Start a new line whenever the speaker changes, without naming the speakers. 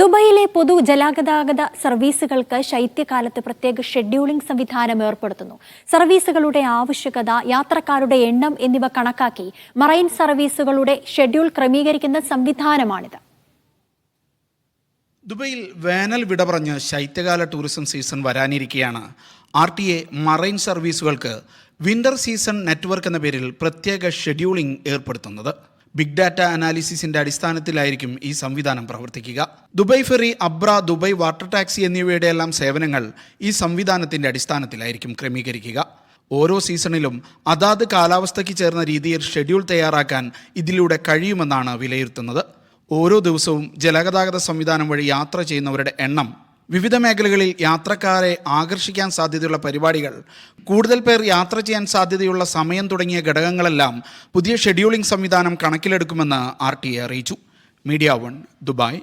ദുബായിലെ പൊതു ജലഗതാഗത സർവീസുകൾക്ക് ശൈത്യകാലത്ത് പ്രത്യേക ഷെഡ്യൂളിംഗ് സംവിധാനം ഏർപ്പെടുത്തുന്നു. സർവീസുകളുടെ ആവശ്യകത യാത്രക്കാരുടെ എണ്ണം എന്നിവ കണക്കാക്കി മറൈൻ സർവീസുകളുടെ ഷെഡ്യൂൾ ക്രമീകരിക്കുന്ന സംവിധാനമാണിത്.
ദുബൈയിൽ വേനൽ വിട പറഞ്ഞ് ശൈത്യകാല ടൂറിസം സീസൺ വരാനിരിക്കെയാണ്. ആർ ടി എ മറൈൻ സർവീസുകൾക്ക് വിന്റർ സീസൺ നെറ്റ്വർക്ക് എന്ന പേരിൽ പ്രത്യേക ഷെഡ്യൂളിംഗ് ഏർപ്പെടുത്തുന്നത്. ബിഗ് ഡാറ്റ അനാലിസിസിന്റെ അടിസ്ഥാനത്തിലായിരിക്കും ഈ സംവിധാനം പ്രവർത്തിക്കുക. Dubai ferry abra Dubai water taxi എന്നിവയുടെ എല്ലാം സേവനങ്ങൾ ഈ സംവിധാനത്തിന്റെ അടിസ്ഥാനത്തിലായിരിക്കും ക്രമീകരിക്കുക. ഓരോ സീസണിലും അതാത് കാലാവസ്ഥയ്ക്ക് ചേർന്ന രീതിയിൽ ഷെഡ്യൂൾ തയ്യാറാക്കാൻ ഇതിലൂടെ കഴിയുമെന്നാണ് വിലയിരുത്തുന്നത്. ഓരോ ദിവസവും ജലഗതാഗത സംവിധാനം വഴി യാത്ര ചെയ്യുന്നവരുടെ എണ്ണം വിവിധ മേഖലകളിൽ യാത്രക്കാരെ ആകർഷിക്കാൻ സാധ്യതയുള്ള പരിപാടികൾ കൂടുതൽ പേർ യാത്ര ചെയ്യാൻ സാധ്യതയുള്ള സമയം തുടങ്ങിയ ഘടകങ്ങളെല്ലാം പുതിയ ഷെഡ്യൂളിംഗ് സംവിധാനം കണക്കിലെടുക്കുമെന്ന് ആർ ടി എ അറിയിച്ചു. Media one Dubai.